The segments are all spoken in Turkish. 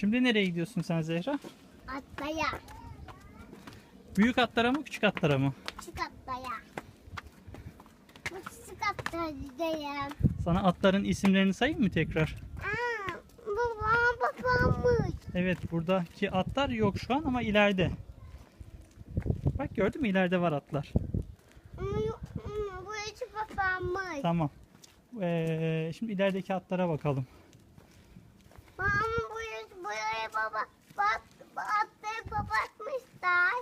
Şimdi nereye gidiyorsun sen Zehra? Atlaya. Büyük atlara mı küçük atlara mı? Küçük atlaya. Bu küçük atlayacağım. Sana atların isimlerini sayayım mı tekrar? Aa, babam babammış. Evet buradaki atlar yok şu an ama ileride. Bak gördün mü ileride var atlar. Bu içi babammış. Tamam. Ee, şimdi ilerideki atlara bakalım. Baba bak atları kapatmışlar.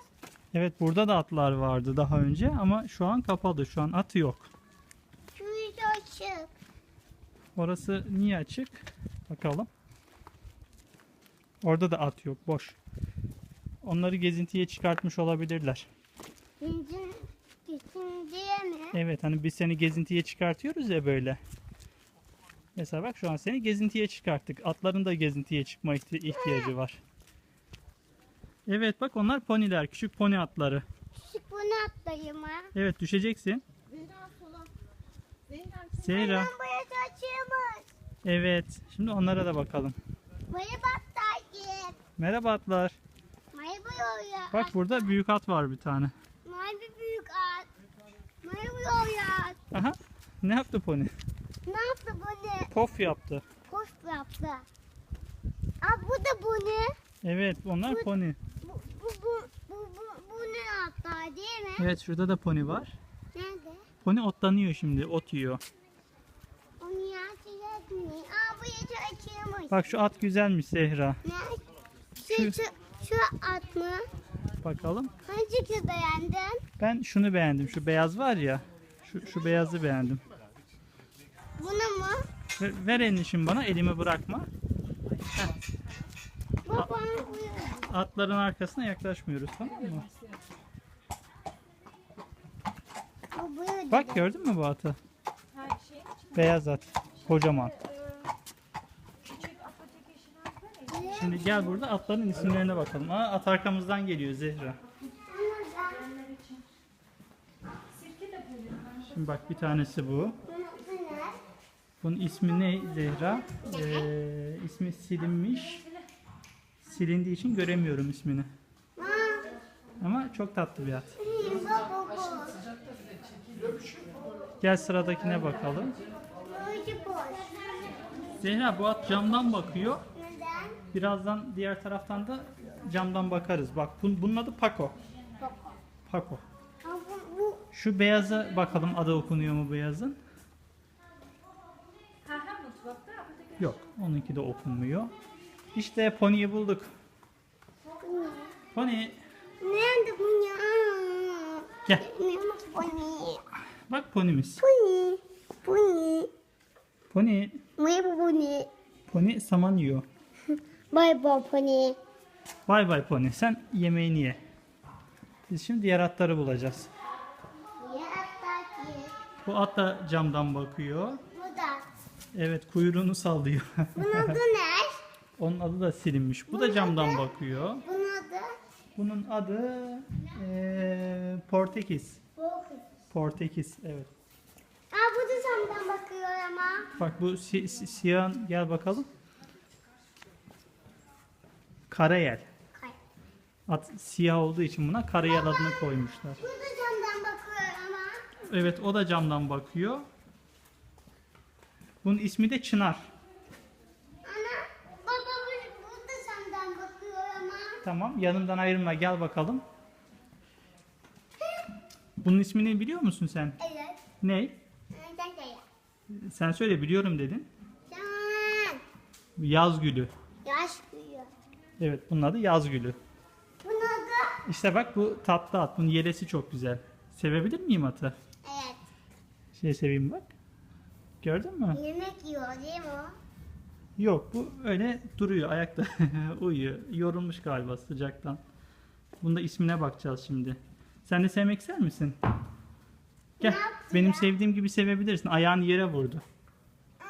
Evet burada da atlar vardı daha önce ama şu an kapalı. Şu an atı yok. Şu yüzü açık. Orası niye açık? Bakalım. Orada da at yok. Boş. Onları gezintiye çıkartmış olabilirler. Zincir mi? Evet hani biz seni gezintiye çıkartıyoruz ya böyle. Mesela bak şu an seni gezintiye çıkarttık. Atların da gezintiye çıkma ihti- ihtiyacı var. Evet bak onlar poniler. Küçük poni atları. Küçük bunu atlayayım ha. Evet düşeceksin. Zehra. Evet. Şimdi onlara da bakalım. Buraya battayım. Merhaba atlar. Merhaba yoya. Bak burada büyük at var bir tane. Merhaba büyük at. Merhaba yoya. Aha. Ne yaptı poni? Ne yaptı bu ne? Pof yaptı. Post yaptı. Aa bu da bu ne? Evet onlar Bu- poni. Bu bu bu bu bu, bu ne hatta değil mi? Evet şurada da poni var. Nerede? Poni otlanıyor şimdi. Ot yiyor. Onu mı? Aa bu yaşı açıyormuş. Bak şu at güzelmiş Zehra. Ne? Şu, şu, şu at mı? Bakalım. Hangi beğendin? Ben şunu beğendim. Şu beyaz var ya. Şu, şu beyazı beğendim. Bunu mu? Ver, ver elini şimdi bana. Elimi bırakma. Babam bu. Atların arkasına yaklaşmıyoruz tamam mı? Bak gördün mü bu atı? Beyaz at. Kocaman. Şimdi gel burada atların isimlerine bakalım. Aa, at arkamızdan geliyor Zehra. Şimdi bak bir tanesi bu. Bunun ismi ne Zehra? Ee, ismi silinmiş. Silindiği için göremiyorum ismini. Ama çok tatlı bir at. Gel sıradakine bakalım. Zehra bu at camdan bakıyor. Neden? Birazdan diğer taraftan da camdan bakarız. Bak bun- bunun adı Paco. Paco. Şu beyaza bakalım adı okunuyor mu beyazın? Yok. Onunki de okunmuyor. İşte Pony'yi bulduk. Pony. Nerede bu ya? Gel. Nerede bu ne? Bak Pony'miz. Bu ne? Pony. Merhaba bu ne? Pony saman yiyor. Bay bay ne? Bay bay Pony. Sen yemeğini ye. Biz şimdi diğer atları bulacağız. Bu at da camdan bakıyor. Evet kuyruğunu sallıyor. Bunun adı ne? Onun adı da silinmiş. Bu da camdan bakıyor. Bunun adı? Bunun adı eee Portekiz. Bu. Portekiz evet. Aa bu da camdan bakıyor ama. Bak bu si- si- siyah gel bakalım. Karayel. At siyah olduğu için buna karayel adını koymuşlar. Bu da camdan bakıyor ama. Evet o da camdan bakıyor. Bunun ismi de Çınar. Ana baba bu, bu da camdan bakıyor ama. Tamam yanımdan ayrılma gel bakalım. Bunun ismini biliyor musun sen? Evet. Ne? Nereden geliyor? Sen söyle biliyorum dedin. Can. Yaz gülü. Yaş büyüyor. Evet bunun adı yaz gülü. Bunun adı? İşte bak bu tatlı at. Bunun yelesi çok güzel. Sevebilir miyim atı? Evet. Şey seveyim bak. Gördün mü? Yemek yiyor değil mi o? Yok bu öyle duruyor ayakta uyuyor. Yorulmuş galiba sıcaktan. Bunda ismine bakacağız şimdi. Sen de sevmek ister misin? Gel. Benim ya? sevdiğim gibi sevebilirsin. Ayağını yere vurdu.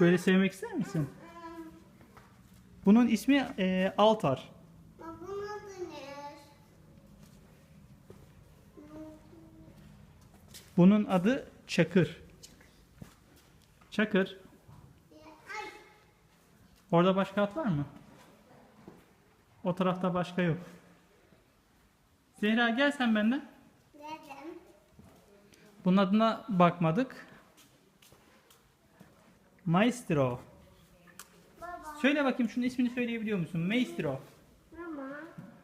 Böyle sevmek ister misin? Bunun ismi e, Altar. Bunun adı Çakır. Çakır. Orada başka at var mı? O tarafta başka yok. Zehra gel sen benden. Dedim. Bunun adına bakmadık. Maestro. Baba. Söyle bakayım şunun ismini söyleyebiliyor musun? Maestro. Mama.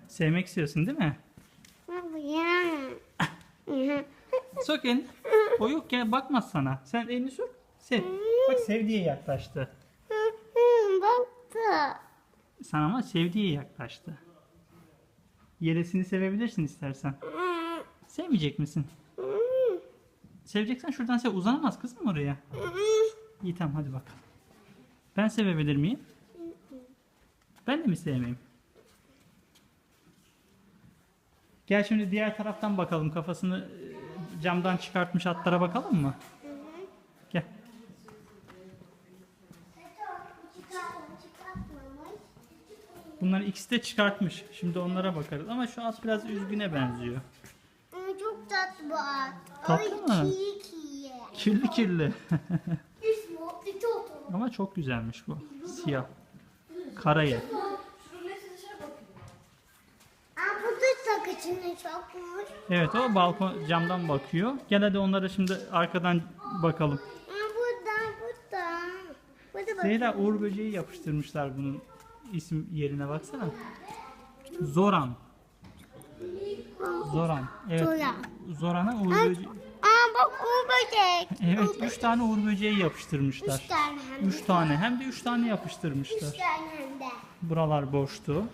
Sevmek istiyorsun değil mi? Baba ya. Sok elini. O yok ya bakmaz sana. Sen elini sok. Sev. Bak sevdiğe yaklaştı. Baktı. Sen ama sevdiğe yaklaştı. Yeresini sevebilirsin istersen. Sevmeyecek misin? Seveceksen şuradan sev. Uzanamaz kızım oraya. İyi tamam hadi bakalım. Ben sevebilir miyim? Ben de mi sevmeyeyim? Gel şimdi diğer taraftan bakalım. Kafasını e, camdan çıkartmış atlara bakalım mı? Bunları ikisi de çıkartmış. Şimdi onlara bakarız. Ama şu at biraz üzgüne benziyor. Çok tatlı bu at. Tatlı Ay, mı? kirli kirli. Kirli kirli. Ama çok güzelmiş bu. Siyah. Çokmuş. Evet o balkon camdan bakıyor. Gel hadi onlara şimdi arkadan bakalım. Buradan, buradan. Zehra Uğur böceği yapıştırmışlar bunun isim yerine baksana. Zoran. Zoran. Evet. Zoran. Zoran'a Uğur böceği. Aa bak o böcek. Evet, üç tane Uğur böceği yapıştırmışlar. Üç tane hem de. Üç tane. Hem de üç tane yapıştırmışlar. Üç tane hem de. Buralar boştu.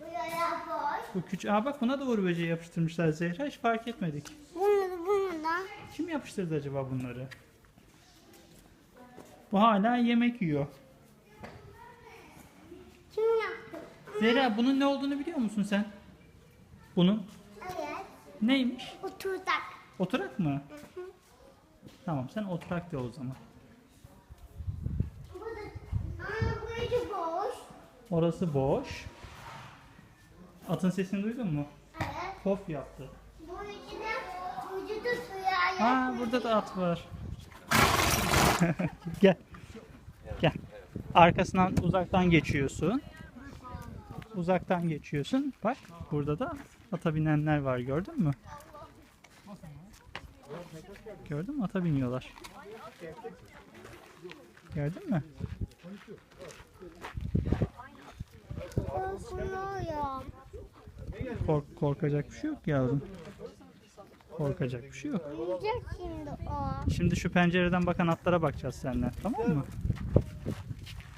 Buraya boş. Bu küçük. Aa bak buna da Uğur böceği yapıştırmışlar Zehra. Hiç fark etmedik. Bunu, bunu da. Kim yapıştırdı acaba bunları? Bu hala yemek yiyor. Kim yaptı? Zehra bunun ne olduğunu biliyor musun sen? Bunun Evet. neymiş? Oturdak. Oturak mı? Tamam sen oturak de o zaman. Burada. Aa burası boş. Orası boş. Atın sesini duydun mu? Evet. Pof yaptı. Bu içine vücudu suya Ha burada da at var. Gel. Arkasından uzaktan geçiyorsun. Uzaktan geçiyorsun. Bak burada da ata binenler var gördün mü? Gördün mü? Ata biniyorlar. Gördün mü? Kork korkacak bir şey yok yavrum. Korkacak bir şey yok. Şimdi şu pencereden bakan atlara bakacağız seninle. Tamam mı?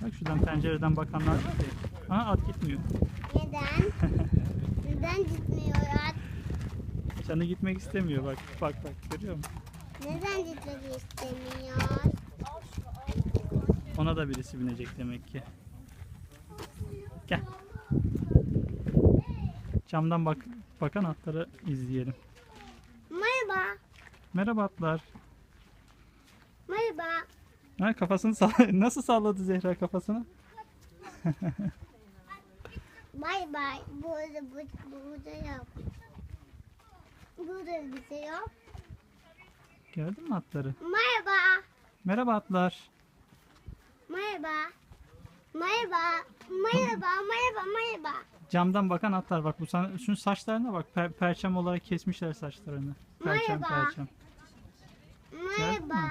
Bak şuradan pencereden bakanlar var ya. Aha at gitmiyor. Neden? Neden gitmiyor ya? Canı gitmek istemiyor bak. Bak bak görüyor musun? Neden gitmek istemiyor? Ona da birisi binecek demek ki. Gel. Camdan bak bakan atları izleyelim. Merhaba. Merhaba atlar. Ha, kafasını sall- nasıl salladı Zehra kafasını? Bay bay. Burada, bu, burada yok. Burada bir şey yok. Gördün mü atları? Merhaba. Merhaba atlar. Merhaba. Merhaba. Merhaba. Merhaba. Merhaba. Camdan bakan atlar bak bu sana şunun saçlarına bak per- perçem olarak kesmişler saçlarını. Perçem Merhaba. perçem. Merhaba.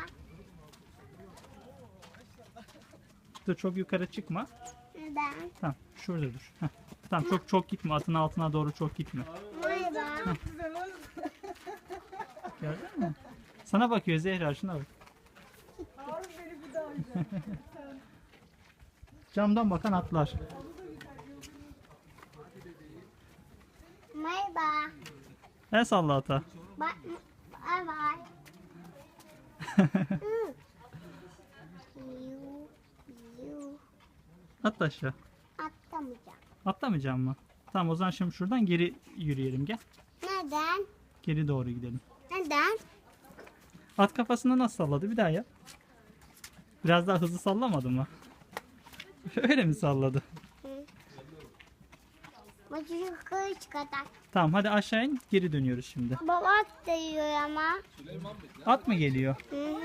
Dur çok yukarı çıkma. Neden? Tamam şurada dur. Heh. Tamam çok çok gitme atın altına doğru çok gitme. Merhaba. Gördün mü? Sana bakıyor Zehra şuna bak. Camdan bakan atlar. Merhaba. El salla ata. Bye bye. bye. Hı. Yu, yu. Atla aşağı. Atlamayacağım. Atlamayacağım mı? Tamam o zaman şimdi şuradan geri yürüyelim gel. Neden? Geri doğru gidelim. Neden? At kafasını nasıl salladı bir daha yap. Biraz daha hızlı sallamadı mı? Öyle mi salladı? Yukarı çıkartak. Tamam hadi aşağı in geri dönüyoruz şimdi. Baba at da yiyor ama. At mı geliyor? Hı hı.